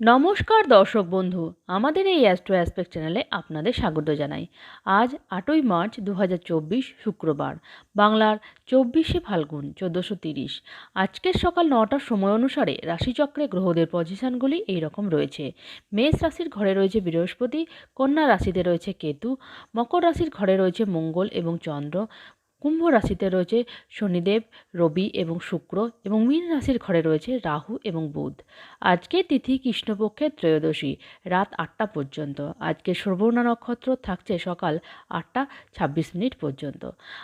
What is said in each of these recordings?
নমস্কার দর্শক বন্ধু, আমাদের এই অ্যাস্ট্রো অ্যাসপেক্ট চ্যানেলে আপনাদের স্বাগত জানাই। আজ আটই মার্চ দু হাজার চব্বিশ শুক্রবার, বাংলার চব্বিশে ফাল্গুন চোদ্দোশো তিরিশ। আজকের সকাল নটার সময় অনুসারে রাশিচক্রে গ্রহদের পজিশনগুলি এই রকম রয়েছে। মেষ রাশির ঘরে রয়েছে বৃহস্পতি, কন্যা রাশিতে রয়েছে কেতু, মকর রাশির ঘরে রয়েছে মঙ্গল এবং চন্দ্র। কুম্ভ রাশিতে রয়েছে শনিদেব, রবি এবং শুক্র এবং মীন রাশির ঘরে রয়েছে রাহু এবং বুধ। আজকের তিথি কৃষ্ণপক্ষের ত্রয়োদশী, রাত আটটা পর্যন্ত। আজকে শ্রবণা নক্ষত্র থাকছে সকাল আটটা ছাব্বিশ মিনিট পর্যন্ত।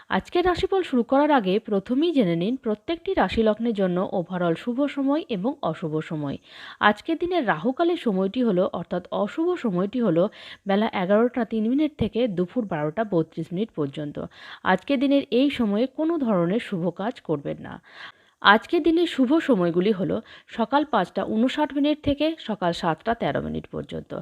আজকের রাশিফল শুরু করার আগে প্রথমেই জেনে নিন প্রত্যেকটি রাশি লগ্নের জন্য ওভারঅল শুভ সময় এবং অশুভ সময়। আজকের দিনের রাহুকালের সময়টি হলো, অর্থাৎ অশুভ সময়টি হলো বেলা এগারোটা তিন মিনিট থেকে দুপুর বারোটা বত্রিশ মিনিট পর্যন্ত। আজকের দিনের এই সময়ে কোনো ধরনের শুভ কাজ করবেন না। আজকের দিনের শুভ সময়গুলি হলো সকাল পাঁচটা উনষাট মিনিট থেকে সকাল সাতটা তেরো মিনিট পর্যন্ত,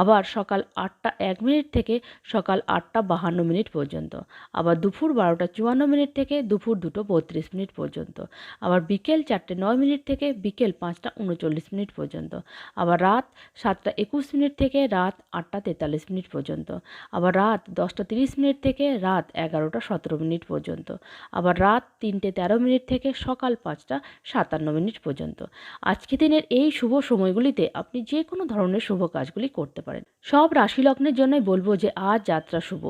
আবার সকাল আটটা এক মিনিট থেকে সকাল আটটা বাহান্ন মিনিট পর্যন্ত, আবার দুপুর বারোটা চুয়ান্ন মিনিট থেকে দুপুর দুটো বত্রিশ মিনিট পর্যন্ত, আবার বিকেল চারটে নয় মিনিট থেকে বিকেল পাঁচটা উনচল্লিশ মিনিট পর্যন্ত, আবার রাত সাতটা একুশ মিনিট থেকে রাত আটটা তেতাল্লিশ মিনিট পর্যন্ত, আবার রাত দশটা তিরিশ মিনিট থেকে রাত এগারোটা সতেরো মিনিট পর্যন্ত, আবার রাত তিনটে তেরো মিনিট থেকে সকাল পাঁচটা সাতান্ন মিনিট পর্যন্ত। আজকে দিনের এই শুভ সময়গুলিতে আপনি যে কোনো ধরনের শুভ কাজগুলি করতে পারেন। সব রাশি লগ্নের জন্যই বলব যে আজ যাত্রা শুভ।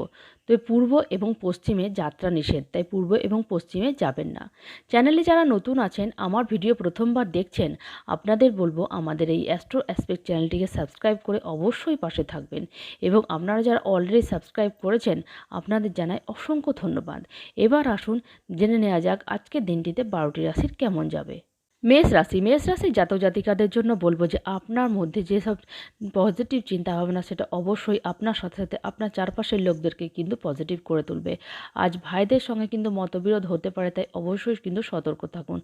তবে পূর্ব এবং পশ্চিমে যাত্রা নিষেধ, তাই পূর্ব এবং পশ্চিমে যাবেন না। চ্যানেলে যারা নতুন আছেন, আমার ভিডিও প্রথমবার দেখছেন, আপনাদের বলব আমাদের এই অ্যাস্ট্রো অ্যাসপেক্ট চ্যানেলটিকে সাবস্ক্রাইব করে অবশ্যই পাশে থাকবেন এবং আপনারা যারা অলরেডি সাবস্ক্রাইব করেছেন, আপনাদের জানাই অসংখ্য ধন্যবাদ। এবার আসুন, জেনে নেওয়া যাক আজকের দিনটিতে বারোটি রাশির কেমন যাবে। মেষ রাশি মেষ রাশি জাতক জাতিকাদের জন্য বলব যে আপনার মধ্যে যেসব পজিটিভ চিন্তা ভাবনা সেটা অবশ্যই আপনার সাথে সাথে আপনার চারপাশের লোকদেরকে কিন্তু পজিটিভ করে তুলবে। আজ ভাইদের সঙ্গে কিন্তু মতবিরোধ হতে পারে, তাই অবশ্যই কিন্তু সতর্ক থাকুন।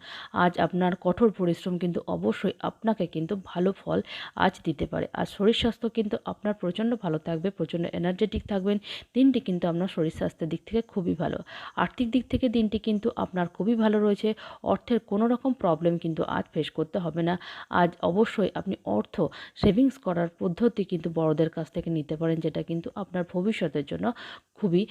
আজ আপনার কঠোর পরিশ্রম কিন্তু অবশ্যই আপনাকে কিন্তু ভালো ফল আজ দিতে পারে। আর শরীর স্বাস্থ্য কিন্তু আপনার প্রচণ্ড ভালো থাকবে, প্রচণ্ড এনার্জেটিক থাকবেন। দিনটি কিন্তু আপনার শরীর স্বাস্থ্যের দিক থেকে খুবই ভালো। আর্থিক দিক থেকে দিনটি কিন্তু আপনার খুবই ভালো রয়েছে। অর্থের কোনো রকম প্রবলেম কিন্তু আজ ফেস করতে হবে না। আজ অবশ্যই আপনি অর্থ সেভিংস করার পদ্ধতি কিন্তু বড়দের কাছ থেকে নিতে পারেন, যেটা কিন্তু আপনার ভবিষ্যতের জন্য খুবই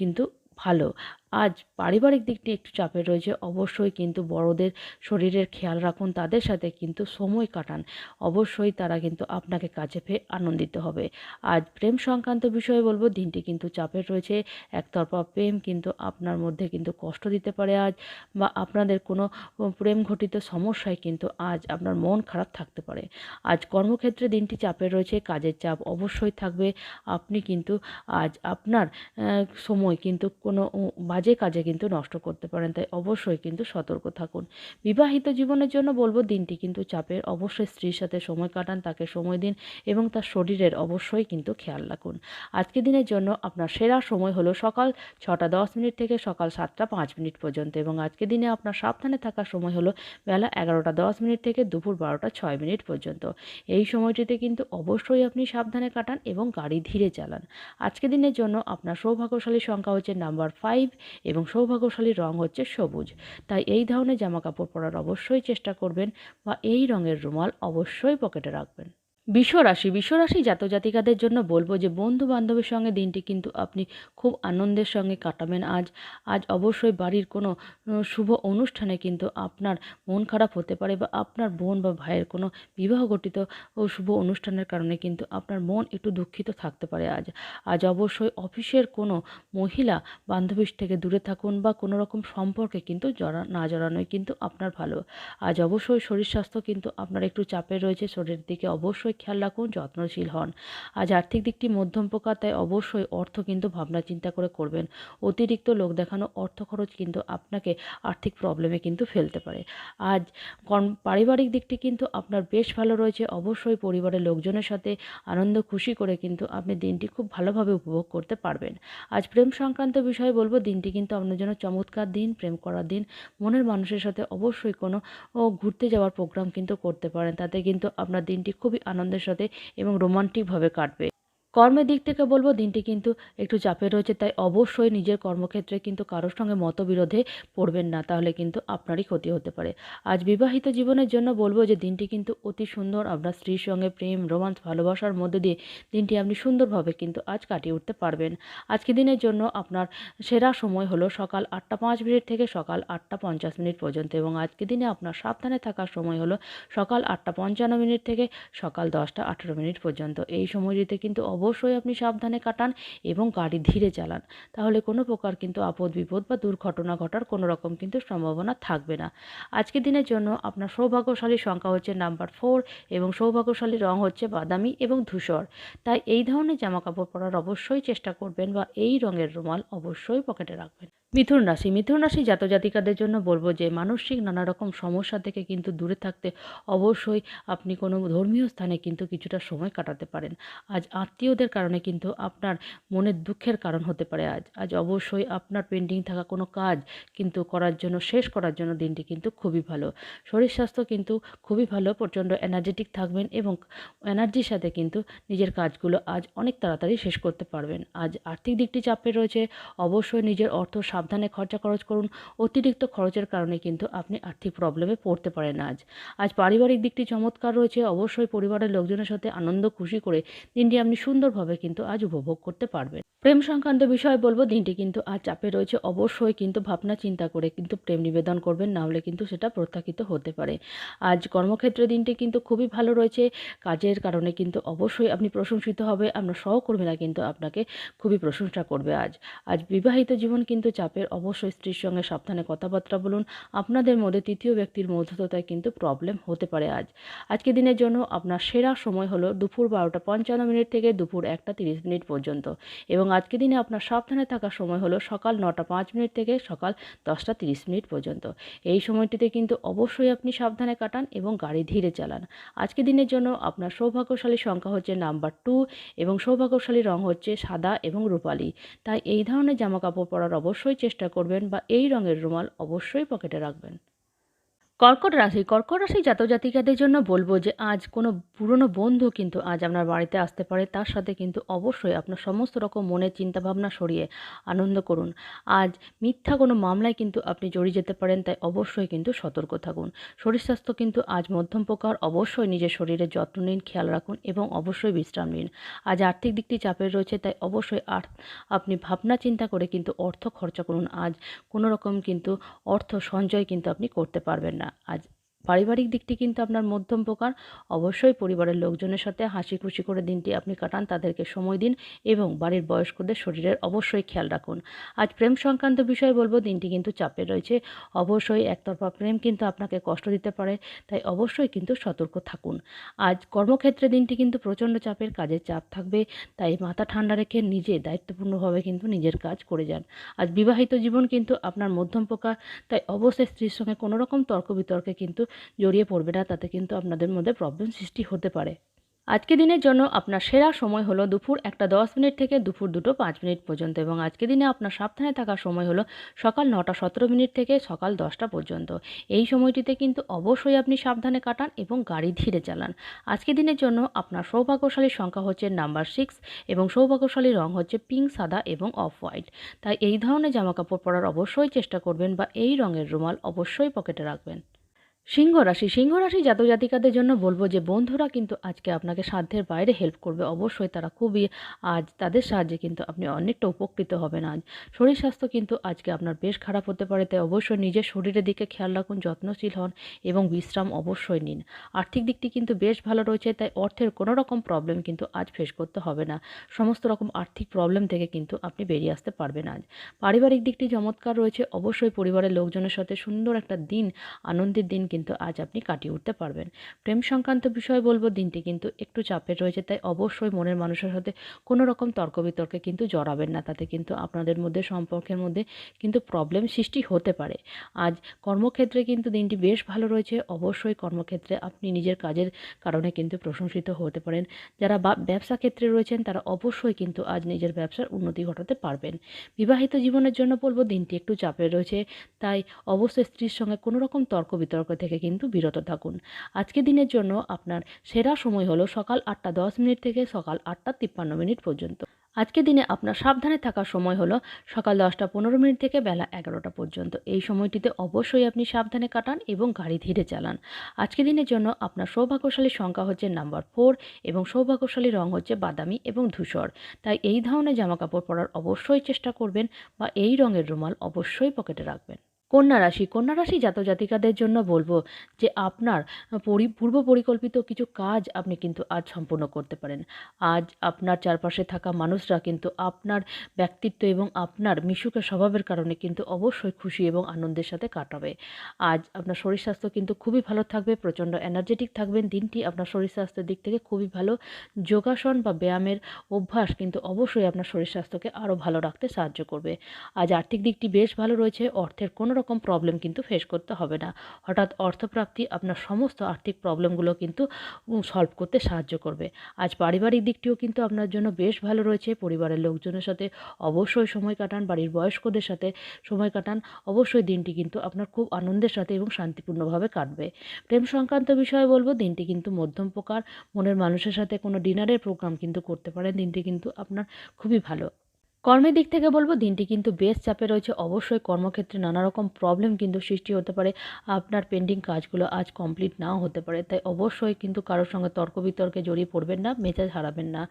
কিন্তু ভালো। আজ পারিবারিক দিকটি একটু চাপের রয়েছে। অবশ্যই কিন্তু বড়দের শরীরের খেয়াল রাখুন, তাদের সাথে কিন্তু সময় কাটান। অবশ্যই তারা কিন্তু আপনাকে কাছে পেয়ে আনন্দিত হবে। আজ প্রেম সংক্রান্ত বিষয়ে বলব, দিনটি কিন্তু চাপের রয়েছে। একতরফা প্রেম কিন্তু আপনার মধ্যে কিন্তু কষ্ট দিতে পারে আজ, বা আপনাদের কোনো প্রেম ঘটিত সমস্যায় কিন্তু আজ আপনার মন খারাপ থাকতে পারে। আজ কর্মক্ষেত্রে দিনটি চাপের রয়েছে, কাজের চাপ অবশ্যই থাকবে। আপনি কিন্তু আজ আপনার সময় কিন্তু কোনো বাজে কাজে কিন্তু নষ্ট করতে পারেন, তাই অবশ্যই কিন্তু সতর্ক থাকুন। বিবাহিত জীবনের জন্য বলব, দিনটি কিন্তু চাপের। অবশ্যই স্ত্রীর সাথে সময় কাটান, তাকে সময় দিন এবং তার শরীরের অবশ্যই কিন্তু খেয়াল রাখুন। আজকের দিনের জন্য আপনার সেরা সময় হলো সকাল ছটা দশ মিনিট থেকে সকাল সাতটা পাঁচ মিনিট পর্যন্ত এবং আজকের দিনে আপনার সাবধানে থাকার সময় হলো বেলা এগারোটা দশ মিনিট থেকে দুপুর বারোটা ছয় মিনিট পর্যন্ত। এই সময়টিতে কিন্তু অবশ্যই আপনি সাবধানে কাটান এবং গাড়ি ধীরে চালান। আজকের দিনের জন্য আপনার সৌভাগ্যশালী সংখ্যা হচ্ছে নাম্বার ফাইভ এবং সৌভাগ্যশালী রং হচ্ছে সবুজ। তাই এই ধরনের জামা কাপড় পরার অবশ্যই চেষ্টা করবেন বা এই রঙের রুমাল অবশ্যই পকেটে রাখবেন। বিশ্বরাশি বিশ্বরাশি জাতজাতিকাদের জন্য বলব যে বন্ধু বান্ধবের সঙ্গে দিনটি কিন্তু আপনি খুব আনন্দের সঙ্গে কাটাবেন। আজ আজ অবশ্যই বাড়ির কোনো শুভ অনুষ্ঠানে কিন্তু আপনার মন খারাপ হতে পারে বা আপনার বোন বা ভাইয়ের কোনো বিবাহ গঠিত ও শুভ অনুষ্ঠানের কারণে কিন্তু আপনার মন একটু দুঃখিত থাকতে পারে আজ। আজ অবশ্যই অফিসের কোনো মহিলা বান্ধবীর থেকে দূরে থাকুন বা কোনো রকম সম্পর্কে কিন্তু জড়া, না জড়ানোই কিন্তু আপনার ভালো। আজ অবশ্যই শরীর স্বাস্থ্য কিন্তু আপনার একটু চাপে রয়েছে, শরীরের দিকে অবশ্যই খেয়াল রাখুন, যত্নশীল হন। আজ আর্থিক দিকটি মধ্যম প্রকার তাই অবশ্যই অর্থ কিন্তু ভাবনা চিন্তা করে করবেন। অতিরিক্ত লোক দেখানো অর্থ খরচ কিন্তু আপনাকে আর্থিক প্রবলেমে কিন্তু ফেলতে পারে। আজ পারিবারিক দিকটি কিন্তু আপনার বেশ ভালো রয়েছে। অবশ্যই পরিবারের লোকজনের সাথে আনন্দ, খুশি করে কিন্তু আপনি দিনটি খুব ভালোভাবে উপভোগ করতে পারবেন। আজ প্রেম সংক্রান্ত বিষয়ে বলব, দিনটি কিন্তু আপনার জন্য চমৎকার দিন, প্রেম করার দিন। মনের মানুষের সাথে অবশ্যই কোনো ঘুরতে যাওয়ার প্রোগ্রাম কিন্তু করতে পারেন। তাতে কিন্তু আপনার দিনটি খুবই আনন্দের সাথে এবং রোমান্টিকভাবে কাটবে। কর্মের দিক থেকে বলব, দিনটি কিন্তু একটু চাপের রয়েছে, তাই অবশ্যই নিজের কর্মক্ষেত্রে কিন্তু কারোর সঙ্গে মতবিরোধে পড়বেন না, তাহলে কিন্তু আপনারই ক্ষতি হতে পারে। আজ বিবাহিত জীবনের জন্য বলব যে, দিনটি কিন্তু অতি সুন্দর, আপনার স্ত্রীর সঙ্গে প্রেম, রোমান্স, ভালোবাসার মধ্যে দিয়ে দিনটি আপনি সুন্দরভাবে কিন্তু আজ কাটিয়ে উঠতে পারবেন। আজকে দিনের জন্য আপনার সেরা সময় হলো সকাল আটটা পাঁচ মিনিট থেকে সকাল আটটা পঞ্চাশ মিনিট পর্যন্ত, এবং আজকে দিনে আপনার সাবধানে থাকার সময় হলো সকাল আটটা পঞ্চান্ন মিনিট থেকে সকাল দশটা আঠেরো মিনিট পর্যন্ত। এই সময়টিতে কিন্তু অবশ্যই আপনি সাবধানে কাটান এবং গাড়ি ধীরে চালান। তাহলে কোনো প্রকার কিন্তু আপদ বিপদ বা দুর্ঘটনা ঘটার কোনো রকম কিন্তু সম্ভাবনা থাকবে না। আজকের দিনের জন্য আপনার সৌভাগ্যশালী সংখ্যা হচ্ছে নাম্বার ফোর এবং সৌভাগ্যশালী রং হচ্ছে বাদামি এবং ধূসর। তাই এই ধরনের জামাকাপড় পরার অবশ্যই চেষ্টা করবেন বা এই রঙের রুমাল অবশ্যই পকেটে রাখবেন। মিথুন রাশি মিথুন রাশি জাতজাতিকাদের জন্য বলব যে, মানসিক নানা রকম সমস্যা থেকে কিন্তু দূরে থাকতে অবশ্যই আপনি কোনো ধর্মীয় স্থানে কিন্তু কিছুটা সময় কাটাতে পারেন। আজ আত্মীয়দের কারণে কিন্তু আপনার মনের দুঃখের কারণ হতে পারে আজ। আজ অবশ্যই আপনার পেন্ডিং থাকা কোনো কাজ কিন্তু করার জন্য, শেষ করার জন্য দিনটি কিন্তু খুবই ভালো। শরীর স্বাস্থ্য কিন্তু খুবই ভালো, প্রচণ্ড এনার্জেটিক থাকবেন এবং এনার্জির সাথে কিন্তু নিজের কাজগুলো আজ অনেক তাড়াতাড়ি শেষ করতে পারবেন। আজ আর্থিক দিকটি চাপে রয়েছে, অবশ্যই নিজের অর্থ সাবধানে খরচা খরচ করুন। অতিরিক্ত খরচের কারণে কিন্তু আপনি আর্থিক প্রবলেমে পড়তে পারেন আজ। আজ পারিবারিক দিকটি চমৎকার রয়েছে। অবশ্যই পরিবারের লোকজনের সাথে আনন্দ, খুশি করে দিনটি আপনি সুন্দরভাবে কিন্তু আজ উপভোগ করতে পারবেন। প্রেম সংক্রান্ত বিষয়ে বলব, দিনটি কিন্তু আজ চাপে রয়েছে। অবশ্যই কিন্তু ভাবনা, চিন্তা করে কিন্তু প্রেম নিবেদন করবেন, না হলে কিন্তু সেটা প্রত্যাখিত হতে পারে। আজ কর্মক্ষেত্রে দিনটি কিন্তু খুবই ভালো রয়েছে। কাজের কারণে কিন্তু অবশ্যই আপনি প্রশংসিত হবে। আপনার সহকর্মীরা কিন্তু আপনাকে খুবই প্রশংসা করবে আজ। আজ বিবাহিত জীবন কিন্তু চাপের অবশ্যই স্ত্রীর সঙ্গে সাবধানে কথাবার্তা বলুন। আপনাদের মধ্যে তৃতীয় ব্যক্তির মধ্যতায় কিন্তু প্রবলেম হতে পারে আজ। আজকে দিনের জন্য আপনার সেরা সময় হলো দুপুর বারোটা পঞ্চান্ন মিনিট থেকে দুপুর একটা তিরিশ মিনিট পর্যন্ত। এবং আজকে দিনে আপনার সাবধানে থাকার সময় হলো সকাল নটা পাঁচ মিনিট থেকে সকাল দশটা তিরিশ মিনিট পর্যন্ত। এই সময়টিতে কিন্তু অবশ্যই আপনি সাবধানে কাটান এবং গাড়ি ধীরে চালান। আজকে দিনের জন্য আপনার সৌভাগ্যশালী সংখ্যা হচ্ছে নাম্বার টু এবং সৌভাগ্যশালী রং হচ্ছে সাদা এবং রূপালি। তাই এই ধরনের জামা কাপড় পরার অবশ্যই চেষ্টা করবেন বা এই রঙের রুমাল অবশ্যই পকেটে রাখবেন। কর্কট রাশি কর্কট রাশি জাতজাতিকাদের জন্য বলব যে, আজ কোনো পুরনো বন্ধু কিন্তু আজ আপনার বাড়িতে আসতে পারে। তার সাথে কিন্তু অবশ্যই আপনার সমস্ত রকম মনের চিন্তাভাবনা সরিয়ে আনন্দ করুন। আজ মিথ্যা কোনো মামলায় কিন্তু আপনি জড়িয়ে যেতে পারেন, তাই অবশ্যই কিন্তু সতর্ক থাকুন। শরীর স্বাস্থ্য কিন্তু আজ মধ্যম প্রকার, অবশ্যই নিজের শরীরের যত্ন নিন, খেয়াল রাখুন এবং অবশ্যই বিশ্রাম নিন। আজ আর্থিক দিকটি চাপের রয়েছে, তাই অবশ্যই আপনি ভাবনা চিন্তা করে কিন্তু অর্থ খরচা করুন। আজ কোনো রকম কিন্তু অর্থ সঞ্চয় কিন্তু আপনি করতে পারবেন না। আজ পারিবারিক দিকটি কিন্তু আপনার মধ্যম প্রকার। অবশ্যই পরিবারের লোকজনের সাথে হাসি খুশি করে দিনটি আপনি কাটান, তাদেরকে সময় দিন এবং বাড়ির বয়স্কদের শরীরের অবশ্যই খেয়াল রাখুন। আজ প্রেম সংক্রান্ত বিষয়ে বলব, দিনটি কিন্তু চাপে রয়েছে। অবশ্যই একতরফা প্রেম কিন্তু আপনাকে কষ্ট দিতে পারে, তাই অবশ্যই কিন্তু সতর্ক থাকুন। আজ কর্মক্ষেত্রে দিনটি কিন্তু প্রচণ্ড চাপের, কাজের চাপ থাকবে, তাই মাথা ঠান্ডা রেখে নিজে দায়িত্বপূর্ণভাবে কিন্তু নিজের কাজ করে যান। আজ বিবাহিত জীবন কিন্তু আপনার মধ্যম প্রকার, তাই অবশ্যই স্ত্রীর সঙ্গে কোনো রকম তর্ক বিতর্কে কিন্তু জড়িয়ে পড়বে না, তাতে কিন্তু আপনাদের মধ্যে প্রবলেম সৃষ্টি হতে পারে। আজকে দিনের জন্য আপনার সেরা সময় হলো দুপুর একটা দশ মিনিট থেকে দুপুর দুটো পাঁচ মিনিট পর্যন্ত এবং আজকে দিনে আপনার সাবধানে থাকার সময় হলো সকাল নটা সতেরো মিনিট থেকে সকাল দশটা পর্যন্ত। এই সময়টিতে কিন্তু অবশ্যই আপনি সাবধানে কাটান এবং গাড়ি ধীরে চালান। আজকে দিনের জন্য আপনার সৌভাগ্যশালী সংখ্যা হচ্ছে নাম্বার সিক্স এবং সৌভাগ্যশালী রং হচ্ছে পিঙ্ক সাদা এবং অফ হোয়াইট তাই এই ধরনের জামাকাপড় পরার অবশ্যই চেষ্টা করবেন বা এই রঙের রুমাল অবশ্যই পকেটে রাখবেন। সিংহ রাশি সিংহ রাশি জাতজাতিকাদের জন্য বলব যে বন্ধুরা কিন্তু আজকে আপনাকে সাধ্যের বাইরে হেল্প করবে। অবশ্যই তারা খুবই আজ তাদের সাহায্যে কিন্তু আপনি অনেকটা উপকৃত হবেন আজ। শরীর স্বাস্থ্য কিন্তু আজকে আপনার বেশ খারাপ হতে পারে, তাই অবশ্যই নিজের শরীরের দিকে খেয়াল রাখুন, যত্নশীল হন এবং বিশ্রাম অবশ্যই নিন। আর্থিক দিকটি কিন্তু বেশ ভালো রয়েছে, তাই অর্থের কোনো রকম প্রবলেম কিন্তু আজ ফেস করতে হবে না। সমস্ত রকম আর্থিক প্রবলেম থেকে কিন্তু আপনি বেরিয়ে আসতে পারবেন আজ। পারিবারিক দিকটি চমৎকার রয়েছে, অবশ্যই পরিবারের লোকজনের সাথে সুন্দর একটা দিন, আনন্দের দিন কিন্তু আজ আপনি কাটিয়ে উঠতে পারবেন। প্রেম সংক্রান্ত বিষয় বলব, দিনটি কিন্তু একটু চাপের রয়েছে, তাই অবশ্যই মনের মানুষের সাথে কোনো রকম তর্ক বিতর্কে কিন্তু জড়াবেন না। তাতে কিন্তু আপনাদের মধ্যে, সম্পর্কের মধ্যে কিন্তু প্রবলেম সৃষ্টি হতে পারে। আজ কর্মক্ষেত্রে কিন্তু দিনটি বেশ ভালো রয়েছে। অবশ্যই কর্মক্ষেত্রে আপনি নিজের কাজের কারণে কিন্তু প্রশংসিত হতে পারেন। যারা ব্যবসা ক্ষেত্রে রয়েছেন, তারা অবশ্যই কিন্তু আজ নিজের ব্যবসার উন্নতি ঘটাতে পারবেন। বিবাহিত জীবনের জন্য বলব, দিনটি একটু চাপের রয়েছে, তাই অবশ্যই স্ত্রীর সঙ্গে কোনো রকম তর্ক বিতর্ক থেকে থেকে কিন্তু বিরত থাকুন। আজকে দিনের জন্য আপনার সেরা সময় হলো সকাল আটটা দশ মিনিট থেকে সকাল আটটা তিপ্পান্ন মিনিট পর্যন্ত। আজকে দিনে আপনার সাবধানে থাকার সময় হলো সকাল দশটা পনেরো মিনিট থেকে বেলা এগারোটা পর্যন্ত। এই সময়টিতে অবশ্যই আপনি সাবধানে কাটান এবং গাড়ি ধীরে চালান। আজকে দিনের জন্য আপনার সৌভাগ্যশালী সংখ্যা হচ্ছে নাম্বার ফোর এবং সৌভাগ্যশালী রং হচ্ছে বাদামি এবং ধূসর। তাই এই ধরনের জামাকাপড় পরার অবশ্যই চেষ্টা করবেন বা এই রঙের রুমাল অবশ্যই পকেটে রাখবেন। কন্যা রাশি কন্যা রাশি জাতক জাতিকাদের জন্য বলব যে আপনার পরি, পূর্ব পরিকল্পিত কিছু কাজ আপনি কিন্তু আজ সম্পূর্ণ করতে পারেন। আজ আপনার চারপাশে থাকা মানুষরা কিন্তু আপনার ব্যক্তিত্ব এবং আপনার মিশুকের স্বভাবের কারণে কিন্তু অবশ্যই খুশি এবং আনন্দের সাথে কাটাবে। আজ আপনার শরীর স্বাস্থ্য কিন্তু খুবই ভালো থাকবে, প্রচণ্ড এনার্জেটিক থাকবেন, দিনটি আপনার শরীর স্বাস্থ্যের দিক থেকে খুবই ভালো। যোগাসন বা ব্যায়ামের অভ্যাস কিন্তু অবশ্যই আপনার শরীর স্বাস্থ্যকে আরও ভালো রাখতে সাহায্য করবে। আজ আর্থিক দিকটি বেশ ভালো রয়েছে, অর্থের কোনো রকম প্রবলেম কিন্তু ফেস করতে হবে না। হঠাৎ অর্থপ্রাপ্তি আপনার সমস্ত আর্থিক প্রবলেমগুলো কিন্তু সলভ করতে সাহায্য করবে। আজ পারিবারিক দিকটিও কিন্তু আপনার জন্য বেশ ভালো রয়েছে। পরিবারের লোকজনের সাথে অবশ্যই সময় কাটান, বাড়ির বয়স্কদের সাথে সময় কাটান। অবশ্যই দিনটি কিন্তু আপনার খুব আনন্দের সাথে এবং শান্তিপূর্ণভাবে কাটবে। প্রেম সংক্রান্ত বিষয়ে বলব, দিনটি কিন্তু মধ্যম প্রকার। মনের মানুষের সাথে কোনো ডিনারের প্রোগ্রাম কিন্তু করতে পারেন। দিনটি কিন্তু আপনার খুবই ভালো। কর্মের দিক থেকে বলব, দিনটি কিন্তু বেশ চাপে রয়েছে। অবশ্যই কর্মক্ষেত্রে নানা রকম প্রবলেম কিন্তু সৃষ্টি হতে পারে। আপনার পেন্ডিং কাজগুলো আজ কমপ্লিট নাও হতে পারে। তাই অবশ্যই কিন্তু কারোর সঙ্গে তর্ক বিতর্কে জড়িয়ে পড়বেন না মেজাজ হারাবেন না।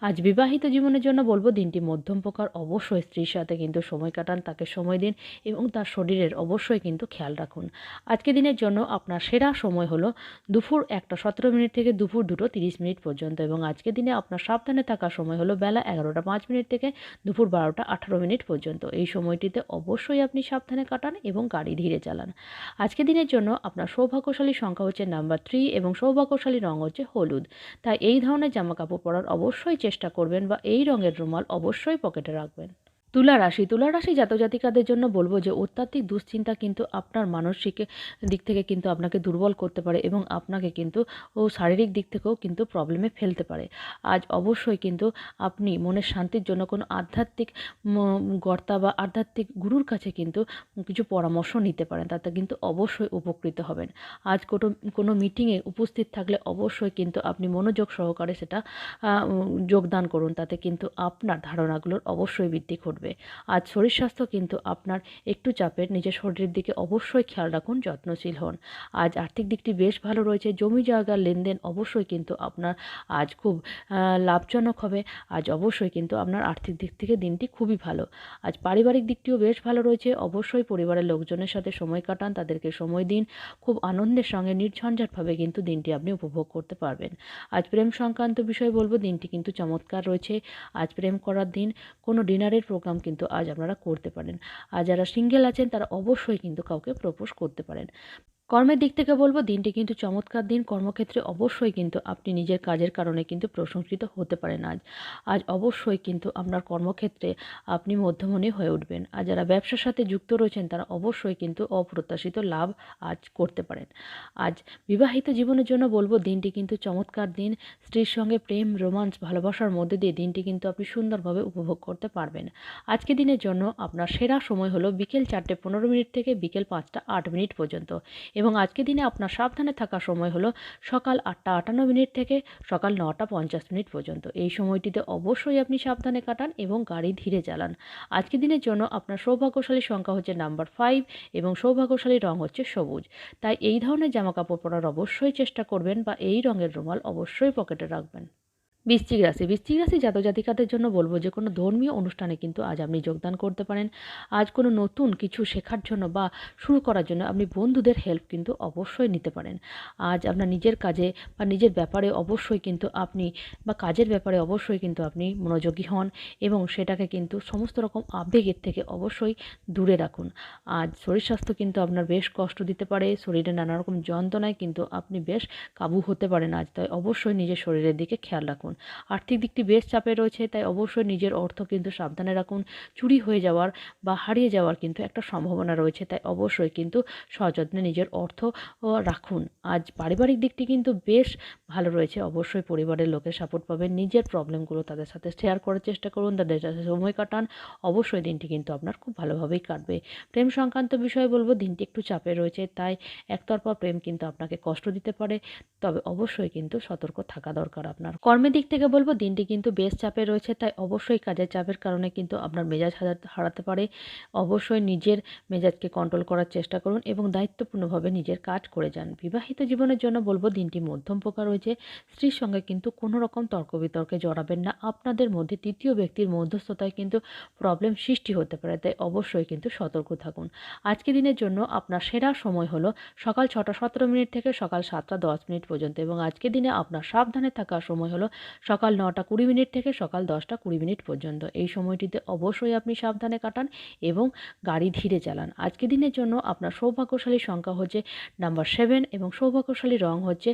আজ বিবাহিত জীবনের জন্য বলব, দিনটি মধ্যম প্রকার। অবশ্যই স্ত্রীর সাথে কিন্তু সময় কাটান, তাকে সময় দিন এবং তার শরীরের অবশ্যই কিন্তু খেয়াল রাখুন। আজকে দিনের জন্য আপনার সেরা সময় হলো দুপুর একটা সতেরো মিনিট থেকে দুপুর দুটো তিরিশ মিনিট পর্যন্ত এবং আজকে দিনে আপনার সাবধানে থাকার সময় হলো বেলা এগারোটা পাঁচ মিনিট থেকে দুপুর দুপুর বারোটা আঠারো মিনিট পর্যন্ত। এই সময়টিতে অবশ্যই আপনি সাবধানে কাটান এবং গাড়ি ধীরে চালান। আজকে দিনের জন্য আপনার সৌভাগ্যশালী সংখ্যা হচ্ছে নাম্বার থ্রি এবং সৌভাগ্যশালী রঙ হচ্ছে হলুদ। তাই এই ধরনের জামাকাপড় পরার অবশ্যই চেষ্টা করবেন বা এই রঙের রুমাল অবশ্যই পকেটে রাখবেন। তুলা রাশি তুলা রাশি জাতক জাতিকাদের জন্য বলব যে অত্যাধিক দুশ্চিন্তা কিন্তু আপনার মানসিক দিক থেকে কিন্তু আপনাকে দুর্বল করতে পারে এবং আপনাকে কিন্তু ও শারীরিক দিক থেকেও কিন্তু প্রবলেমে ফেলতে পারে। আজ অবশ্যই কিন্তু আপনি মনের শান্তির জন্য কোনো আধ্যাত্মিক কর্তা বা আধ্যাত্মিক গুরুর কাছে কিন্তু কিছু পরামর্শ নিতে পারেন, তাতে কিন্তু অবশ্যই উপকৃত হবেন। আজ কোনো কোনো মিটিংয়ে উপস্থিত থাকলে অবশ্যই কিন্তু আপনি মনোযোগ সহকারে সেটা যোগদান করুন, তাতে কিন্তু আপনার ধারণাগুলোর অবশ্যই বৃদ্ধি ঘটবে। ঘটবে আজ শরীর স্বাস্থ্য কিন্তু আপনার একটু চাপের, নিজের শরীরের দিকে অবশ্যই খেয়াল রাখুন, যত্নশীল হন। আজ আর্থিক দিকটি বেশ ভালো রয়েছে, জমি জায়গার লেনদেন অবশ্যই কিন্তু আপনার আজ খুব লাভজনক হবে। আজ অবশ্যই কিন্তু আপনার আর্থিক দিক থেকে দিনটি খুবই ভালো। আজ পারিবারিক দিকটিও বেশ ভালো রয়েছে, অবশ্যই পরিবারের লোকজনের সাথে সময় কাটান, তাদেরকে সময় দিন। খুব আনন্দের সঙ্গে, নির্ঝঞ্ঝাটভাবে কিন্তু দিনটি আপনি উপভোগ করতে পারবেন। আজ প্রেম সংক্রান্ত বিষয় বলব, দিনটি কিন্তু চমৎকার রয়েছে। আজ প্রেম করার দিন, কোনো ডিনারের প্রোগ্রাম প্রোগ্রাম কিন্তু আজ আপনারা করতে পারেন। আর যারা সিঙ্গেল আছেন, তারা অবশ্যই কিন্তু কাউকে প্রপোজ করতে পারেন। কর্মের দিক থেকে বলব, দিনটি কিন্তু চমৎকার দিন। কর্মক্ষেত্রে অবশ্যই কিন্তু আপনি নিজের কাজের কারণে কিন্তু প্রশংসিত হতে পারেন আজ। আজ অবশ্যই কিন্তু আপনার কর্মক্ষেত্রে আপনি মধ্যমণি হয়ে উঠবেন। আর যারা ব্যবসার সাথে যুক্ত রয়েছেন, তারা অবশ্যই কিন্তু অপ্রত্যাশিত লাভ আজ করতে পারেন। আজ বিবাহিত জীবনের জন্য বলব, দিনটি কিন্তু চমৎকার দিন। স্ত্রীর সঙ্গে প্রেম, রোমান্স, ভালোবাসার মধ্যে দিয়ে দিনটি কিন্তু আপনি সুন্দরভাবে উপভোগ করতে পারবেন। আজকে দিনের জন্য আপনার সেরা সময় হলো বিকেল চারটে পনেরো মিনিট থেকে বিকেল পাঁচটা আট মিনিট পর্যন্ত। এবং আজকে দিনে আপনার সাবধানে থাকার সময় হলো সকাল আটটা আটান্ন মিনিট থেকে সকাল নটা পঞ্চাশ মিনিট পর্যন্ত। এই সময়টিতে অবশ্যই আপনি সাবধানে কাটান এবং গাড়ি ধীরে চালান। আজকে দিনের জন্য আপনার সৌভাগ্যশালী সংখ্যা হচ্ছে নাম্বার ফাইভ এবং সৌভাগ্যশালী রং হচ্ছে সবুজ। তাই এই ধরনের জামাকাপড় পরার অবশ্যই চেষ্টা করবেন বা এই রঙের রুমাল অবশ্যই পকেটে রাখবেন। বৃশ্চিক রাশি বৃশ্চিক রাশি জাতক জাতিকাদের জন্য বলব যে, কোনো ধর্মীয় অনুষ্ঠানে কিন্তু আজ আপনি যোগদান করতে পারেন। আজ কোনো নতুন কিছু শেখার জন্য বা শুরু করার জন্য আপনি বন্ধুদের হেল্প কিন্তু অবশ্যই নিতে পারেন। আজ আপনার নিজের কাজে বা নিজের ব্যাপারে অবশ্যই কিন্তু আপনি বা কাজের ব্যাপারে অবশ্যই কিন্তু আপনি মনোযোগী হন এবং সেটাকে কিন্তু সমস্ত রকম আবেগের থেকে অবশ্যই দূরে রাখুন। আজ শরীর স্বাস্থ্য কিন্তু আপনার বেশ কষ্ট দিতে পারে, শরীরে নানা রকম যন্ত্রণায় কিন্তু আপনি বেশ কাবু হতে পারেন আজ, তাই অবশ্যই নিজের শরীরের দিকে খেয়াল রাখুন। আর্থিক দিকটি বেশ চাপে রয়েছে, তাই অবশ্যই নিজের অর্থ কিন্তু সাবধানে রাখুন। চুরি হয়ে যাওয়ার বা হারিয়ে যাওয়ার কিন্তু একটা সম্ভাবনা রয়েছে, তাই অবশ্যই কিন্তু সযত্নে নিজের অর্থ রাখুন। আজ পারিবারিক দিকটি কিন্তু বেশ ভালো রয়েছে, অবশ্যই পরিবারের লোকের সাপোর্ট পাবেন, নিজের প্রবলেমগুলো তাদের সাথে শেয়ার করার চেষ্টা করুন, তাদের সাথে সময় কাটান, অবশ্যই দিনটি কিন্তু আপনার খুব ভালোভাবেই কাটবে। প্রেম সংক্রান্ত বিষয়ে বলব, দিনটি একটু চাপে রয়েছে, তাই একতরফা প্রেম কিন্তু আপনাকে কষ্ট দিতে পারে, তবে অবশ্যই কিন্তু সতর্ক থাকা দরকার আপনার। কর্মের দিক থেকে বলব, দিনটি কিন্তু বেশ চাপে রয়েছে, তাই অবশ্যই কাজের চাপের কারণে কিন্তু আপনার মেজাজ হারা- হারাতে পারে। অবশ্যই নিজের মেজাজকে কন্ট্রোল করার চেষ্টা করুন এবং দায়িত্বপূর্ণভাবে নিজের কাজ করে যান। বিবাহিত জীবনের জন্য বলব, দিনটি মধ্যম প্রকার রয়েছে, স্ত্রীর সঙ্গে কিন্তু কোনো রকম তর্ক বিতর্কে জড়াবেন না। আপনাদের মধ্যে তৃতীয় ব্যক্তির মধ্যস্থতায় কিন্তু প্রবলেম সৃষ্টি হতে পারে, তাই অবশ্যই কিন্তু সতর্ক থাকুন। আজকে দিনের জন্য আপনার সেরা সময় হলো সকাল ছটা সতেরো মিনিট থেকে সকাল সাতটা দশ মিনিট পর্যন্ত এবং আজকে দিনে আপনার সাবধানে থাকার সময় হলো সকাল নটা কুড়ি মিনিট থেকে সকাল দশটা কুড়ি মিনিট পর্যন্ত। এই সময়টিতে অবশ্যই আপনি সাবধানে কাটান এবং গাড়ি ধীরে চালান। আজকে দিনের জন্য আপনার সৌভাগ্যশালী সংখ্যা হচ্ছে নাম্বার সেভেন এবং সৌভাগ্যশালী রং হচ্ছে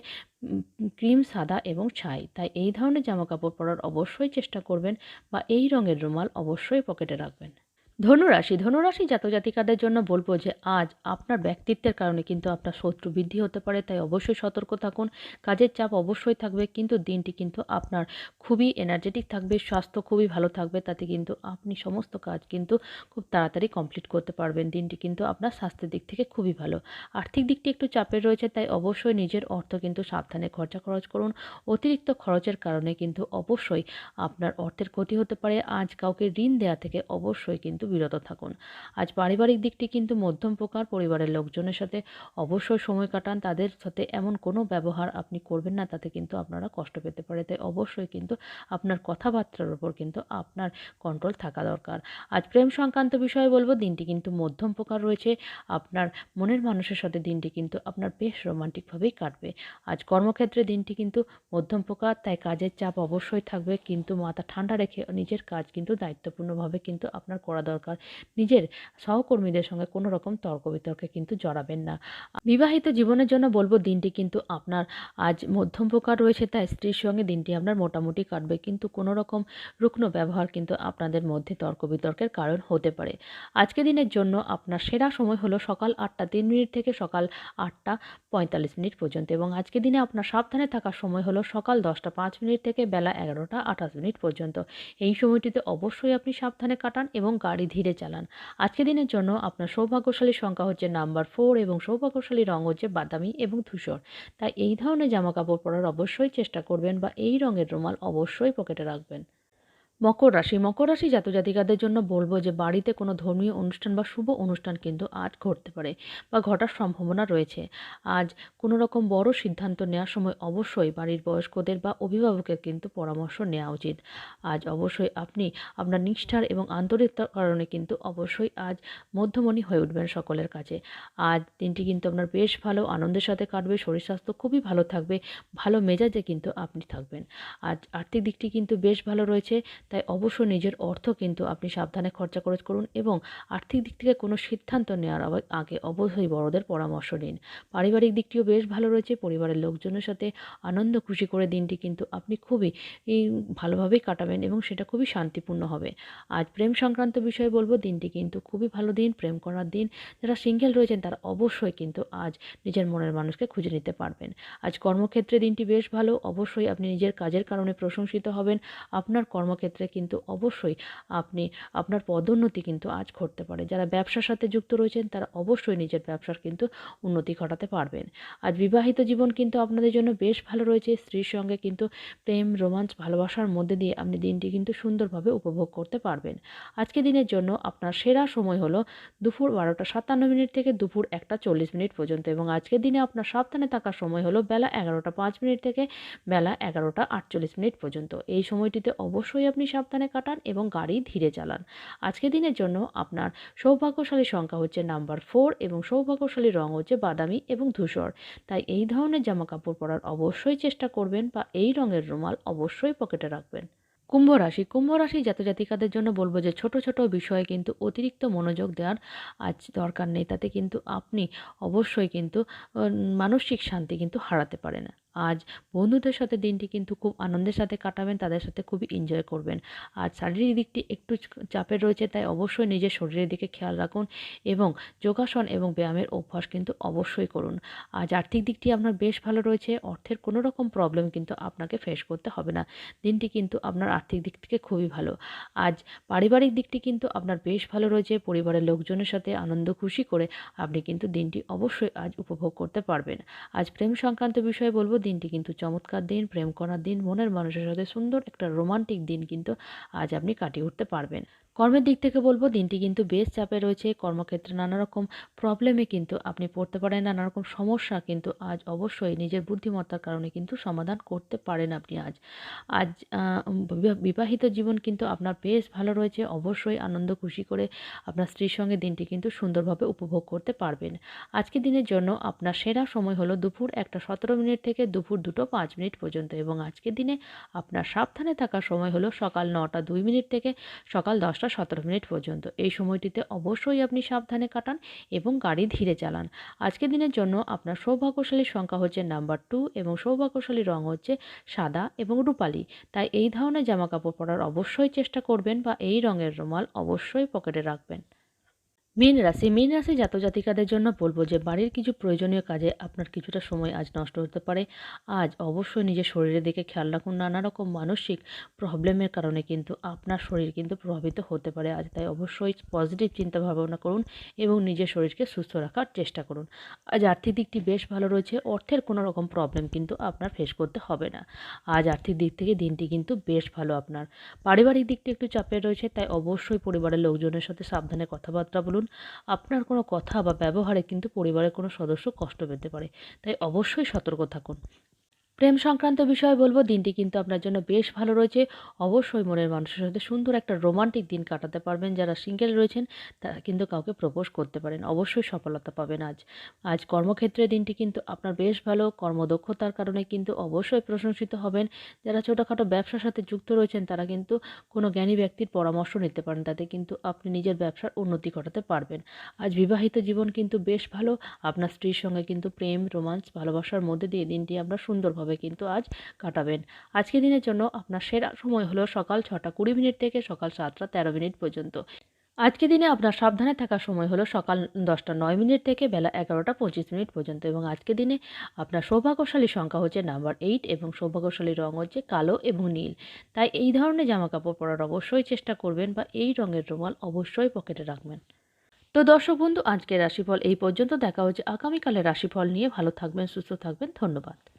ক্রিম সাদা এবং ছাই। তাই এই ধরনের জামাকাপড় পরার অবশ্যই চেষ্টা করবেন বা এই রঙের রুমাল অবশ্যই পকেটে রাখবেন। ধনুরাশি ধনুরাশি জাতক জাতিকাদের জন্য বলব যে আজ আপনার ব্যক্তিত্বের কারণে কিন্তু আপনার শত্রু বৃদ্ধি হতে পারে, তাই অবশ্যই সতর্ক থাকুন। কাজের চাপ অবশ্যই থাকবে, কিন্তু দিনটি কিন্তু আপনার খুবই এনার্জেটিক থাকবে, স্বাস্থ্য খুবই ভালো থাকবে, তাতে কিন্তু আপনি সমস্ত কাজ কিন্তু খুব তাড়াতাড়ি কমপ্লিট করতে পারবেন। দিনটি কিন্তু আপনার স্বাস্থ্যের দিক থেকে খুবই ভালো। আর্থিক দিকটি একটু চাপের রয়েছে, তাই অবশ্যই নিজের অর্থ কিন্তু সাবধানে খরচা খরচ করুন। অতিরিক্ত খরচের কারণে কিন্তু অবশ্যই আপনার অর্থের ক্ষতি হতে পারে। আজ কাউকে ঋণ দেওয়া থেকে অবশ্যই কিন্তু বিরত থাকুন। আজ পারিবারিক দিকটি কিন্তু মধ্যম প্রকার, পরিবারের লোকজনের সাথে অবশ্যই সময় কাটান, তাদের সাথে এমন কোনো ব্যবহার আপনি করবেন না, তাতে কিন্তু আপনারা কষ্ট পেতে পারে। তাই অবশ্যই কিন্তু আপনার কথাবার্তার উপর কিন্তু আপনার কন্ট্রোল থাকা দরকার। আজ প্রেম সংক্রান্ত বিষয়ে বলব, দিনটি কিন্তু মধ্যম প্রকার রয়েছে। আপনার মনের মানুষের সাথে দিনটি কিন্তু আপনার বেশ রোমান্টিকভাবেই কাটবে। আজ কর্মক্ষেত্রে দিনটি কিন্তু মধ্যম প্রকার, তাই কাজের চাপ অবশ্যই থাকবে, কিন্তু মাথা ঠান্ডা রেখে নিজের কাজ কিন্তু দায়িত্বপূর্ণভাবে কিন্তু আপনার করা দরকার। নিজের সহকর্মীদের সঙ্গে কোনো রকম তর্ক বিতর্কে কিন্তু জড়াবেন না। বিবাহিত জীবনের জন্য বলব, দিনটি কিন্তু আপনার আজ মধ্যম প্রকার রয়েছে, তাই স্ত্রীর সঙ্গে দিনটি আপনার মোটামুটি কাটবে। কিন্তু কোনো রকম রুগ্ন ব্যবহার কিন্তু আপনাদের মধ্যে তর্ক বিতর্কের কারণ হতে পারে। আজকে দিনের জন্য আপনার সেরা সময় হলো সকাল আটটা তিন মিনিট থেকে সকাল আটটা পঁয়তাল্লিশ মিনিট পর্যন্ত এবং আজকে দিনে আপনার সাবধানে থাকার সময় হলো সকাল দশটা পাঁচ মিনিট থেকে বেলা এগারোটা আঠাশ মিনিট পর্যন্ত। এই সময়টিতে অবশ্যই আপনি সাবধানে কাটান এবং গাড়ি ধীরে চালান। আজকে দিনের জন্য আপনার সৌভাগ্যশালী সংখ্যা হচ্ছে নাম্বার ফোর এবং সৌভাগ্যশালী রঙ হচ্ছে বাদামি এবং ধূসর। তাই এই ধরনের জামা কাপড় পরার অবশ্যই চেষ্টা করবেন বা এই রঙের রুমাল অবশ্যই পকেটে রাখবেন। মকর রাশি। মকর রাশি জাতক জাতিকাদের জন্য বলব যে, বাড়িতে কোনো ধর্মীয় অনুষ্ঠান বা শুভ অনুষ্ঠান কিন্তু আজ ঘটতে পারে বা ঘটার সম্ভাবনা রয়েছে। আজ কোনো রকম বড় সিদ্ধান্ত নেওয়ার সময় অবশ্যই বাড়ির বয়স্কদের বা অভিভাবকের কিন্তু পরামর্শ নেওয়া উচিত। আজ অবশ্যই আপনি আপনার নিষ্ঠার এবং আন্তরিকতার কারণে কিন্তু অবশ্যই আজ মধ্যমণি হয়ে উঠবেন সকলের কাছে। আজ দিনটি কিন্তু আপনার বেশ ভালো, আনন্দের সাথে কাটবে, শরীর স্বাস্থ্য খুবই ভালো থাকবে, ভালো মেজাজে কিন্তু আপনি থাকবেন। আজ আর্থিক দিকটি কিন্তু বেশ ভালো রয়েছে তাই অবশ্যই নিজের অর্থ কিন্তু আপনি সাবধানে খরচা খরচ করুন এবং আর্থিক দিক থেকে কোনো সিদ্ধান্ত নেওয়ার আগে- অবশ্যই বড়দের পরামর্শ নিন। পারিবারিক দিকটিও বেশ ভালো রয়েছে, পরিবারের লোকজনের সাথে আনন্দ, খুশি করে দিনটি কিন্তু আপনি খুবই ভালোভাবেই কাটাবেন এবং সেটা খুবই শান্তিপূর্ণ হবে। আজ প্রেম সংক্রান্ত বিষয়ে বলব, দিনটি কিন্তু খুবই ভালো দিন, প্রেম করার দিন। যারা সিঙ্গেল রয়েছেন তারা অবশ্যই কিন্তু আজ নিজের মনের মানুষকে খুঁজে নিতে পারবেন। আজ কর্মক্ষেত্রে দিনটি বেশ ভালো, অবশ্যই আপনি নিজের কাজের কারণে প্রশংসিত হবেন, আপনার কর্মক্ষেত্রে কিন্তু অবশ্যই আপনি, আপনার পদোন্নতি কিন্তু আজ ঘটতে পারে। যারা ব্যবসার সাথে যুক্ত রয়েছেন, তারা অবশ্যই নিজের ব্যবসার কিন্তু উন্নতি ঘটাতে পারবেন। আজ বিবাহিত জীবন কিন্তু আপনাদের জন্য বেশ ভালো রয়েছে। স্ত্রীর সঙ্গে কিন্তু প্রেম রোমাঞ্চ ভালোবাসার মধ্যে দিয়ে আপনি দিনটি কিন্তু সুন্দরভাবে উপভোগ করতে পারবেন। আজকে দিনের জন্য আপনার সেরা সময় হলো দুপুর বারোটা সাতান্ন মিনিট থেকে দুপুর একটা চল্লিশ মিনিট পর্যন্ত এবং আজকের দিনে আপনার সাবধানে থাকার সময় হলো বেলা এগারোটা পাঁচ মিনিট থেকে বেলা এগারোটা আটচল্লিশ মিনিট পর্যন্ত। এই সময়টিতে অবশ্যই আপনি সাবধানে কাটান এবং গাড়ি ধীরে চালান। আজকের দিনের জন্য আপনার সৌভাগ্যশালী সংখ্যা হচ্ছে নাম্বার ফোর এবং সৌভাগ্যশালী রং হচ্ছে বাদামি এবং ধূসর। তাই এই ধরনের জামা কাপড় পরার অবশ্যই চেষ্টা করবেন বা এই রঙের রুমাল অবশ্যই পকেটে রাখবেন। কুম্ভ রাশি কুম্ভ রাশি জাতজাতিকাদের জন্য বলব যে ছোট ছোট বিষয়ে কিন্তু অতিরিক্ত মনোযোগ দেওয়ার আজ দরকার নেই। তাতে কিন্তু আপনি অবশ্যই কিন্তু মানসিক শান্তি কিন্তু হারাতে পারেন। আজ বন্ধুদের সাথে দিনটি কিন্তু খুব আনন্দের সাথে কাটাবেন, তাদের সাথে খুবই এনজয় করবেন। আর শারীরিক দিকটি একটু চাপের রয়েছে, তাই অবশ্যই নিজের শরীরের দিকে খেয়াল রাখুন এবং যোগাসন এবং ব্যায়ামের অভ্যাস কিন্তু অবশ্যই করুন। আজ আর্থিক দিকটি আপনার বেশ ভালো রয়েছে, অর্থের কোনো রকম প্রবলেম কিন্তু আপনাকে ফেস করতে হবে না। দিনটি কিন্তু আপনার আর্থিক দিক থেকে খুবই ভালো। আজ পারিবারিক দিকটি কিন্তু আপনার বেশ ভালো রয়েছে, পরিবারের লোকজনের সাথে আনন্দ খুশি করে আপনি কিন্তু দিনটি অবশ্যই আজ উপভোগ করতে পারবেন। আজ প্রেম সংক্রান্ত বিষয়ে বলব দিনটি কিন্তু চমৎকার দিন, প্রেম করার দিন, মনের মানুষের সাথে সুন্দর একটা রোমান্টিক দিন কিন্তু আজ আপনি কাটিয়ে উঠতে পারবেন। কর্মের দিক থেকে বলব, দিনটি কিন্তু বেশ চাপে রয়েছে। কর্মক্ষেত্রে নানা রকম প্রবলেমে কিন্তু আপনি পড়তে পারেন নানা রকম সমস্যা কিন্তু আজ অবশ্যই নিজের বুদ্ধিমত্তার কারণে কিন্তু সমাধান করতে পারেন আপনি আজ। আজ বিবাহিত জীবন কিন্তু আপনার বেশ ভালো রয়েছে। অবশ্যই আনন্দ, খুশি করে আপনার স্ত্রীর সঙ্গে দিনটি কিন্তু সুন্দরভাবে উপভোগ করতে পারবেন। আজকে দিনের জন্য আপনার সেরা সময় হলো দুপুর একটা সতেরো মিনিট থেকে দুপুর দুটো পাঁচ মিনিট পর্যন্ত এবং আজকের দিনে আপনার সাবধানে থাকার সময় হলো সকাল নটা দুই মিনিট থেকে সকাল দশটা সতেরো মিনিট পর্যন্ত। এই সময়টিতে অবশ্যই আপনি সাবধানে কাটান এবং গাড়ি ধীরে চালান। আজকের দিনের জন্য আপনার সৌভাগ্যশালীর সংখ্যা হচ্ছে নাম্বার টু এবং সৌভাগ্যশালী রং হচ্ছে সাদা এবং রূপালি। তাই এই ধরনের জামা কাপড় পরার অবশ্যই চেষ্টা করবেন বা এই রঙের রুমাল অবশ্যই পকেটে রাখবেন। মীন রাশি মীন রাশি জাতজাতিকাদের জন্য বলব যে, বাড়ির কিছু প্রয়োজনীয় কাজে আপনার কিছুটা সময় আজ নষ্ট হতে পারে। আজ অবশ্যই নিজের শরীরের দিকে খেয়াল রাখুন। নানা রকম মানসিক প্রবলেমের কারণে কিন্তু আপনার শরীর কিন্তু প্রভাবিত হতে পারে আজ। তাই অবশ্যই পজিটিভ চিন্তা ভাবনা করুন এবং নিজের শরীরকে সুস্থ রাখার চেষ্টা করুন। আজ আর্থিক দিকটি বেশ ভালো রয়েছে। অর্থের কোনো রকম প্রবলেম কিন্তু আপনার ফেস করতে হবে না। আজ আর্থিক দিক থেকে দিনটি কিন্তু বেশ ভালো আপনার। পারিবারিক দিকটি একটু চাপের রয়েছে, তাই অবশ্যই পরিবারের লোকজনের সাথে সাবধানে কথাবার্তা বলুন। আপনার কোনো কথা বা ব্যবহারে কিন্তু পরিবারের কোনো সদস্য কষ্ট পেতে পারে। তাই অবশ্যই সতর্ক থাকুন। প্রেম সংক্রান্ত বিষয়ে বলব, দিনটি কিন্তু আপনার জন্য বেশ ভালো রয়েছে। অবশ্যই মনের মানুষের সাথে সুন্দর একটা রোমান্টিক দিন কাটাতে পারবেন। যারা সিঙ্গেল রয়েছেন, তারা কিন্তু কাউকে প্রপোজ করতে পারেন। অবশ্যই সফলতা পাবেন আজ। আজ কর্মক্ষেত্রে দিনটি কিন্তু আপনার বেশ ভালো। কর্মদক্ষতার কারণে কিন্তু অবশ্যই প্রশংসিত হবেন। যারা ছোটোখাটো ব্যবসার সাথে যুক্ত রয়েছেন, তারা কিন্তু কোনো জ্ঞানী ব্যক্তির পরামর্শ নিতে পারেন। তাতে কিন্তু আপনি নিজের ব্যবসার উন্নতি ঘটাতে পারবেন। আজ বিবাহিত জীবন কিন্তু বেশ ভালো। আপনার স্ত্রীর সঙ্গে কিন্তু প্রেম, রোমান্স, ভালোবাসার মধ্যে দিয়ে দিনটি আমরা সুন্দরভাবে কিন্তু আজ কাটাবেন। আজকের দিনের জন্য আপনার সেরা সময় হলো সকাল ছটা কুড়ি মিনিট থেকে সকাল সাতটা তেরো মিনিট পর্যন্ত। আজকের দিনে আপনার সাবধানে থাকার সময় হলো সকাল দশটা নয় মিনিট থেকে বেলা এগারোটা পঁচিশ মিনিট পর্যন্ত এবং আজকের দিনে আপনার সৌভাগ্যশালী সংখ্যা হচ্ছে নাম্বার এইট এবং সৌভাগ্যশালী রং হচ্ছে কালো এবং নীল। তাই এই ধরনের জামা কাপড় পরার অবশ্যই চেষ্টা করবেন বা এই রঙের রুমাল অবশ্যই পকেটে রাখবেন। তো দর্শক বন্ধু, আজকের রাশিফল এই পর্যন্ত। দেখা হচ্ছে আগামীকালের রাশিফল নিয়ে। ভালো থাকবেন, সুস্থ থাকবেন। ধন্যবাদ।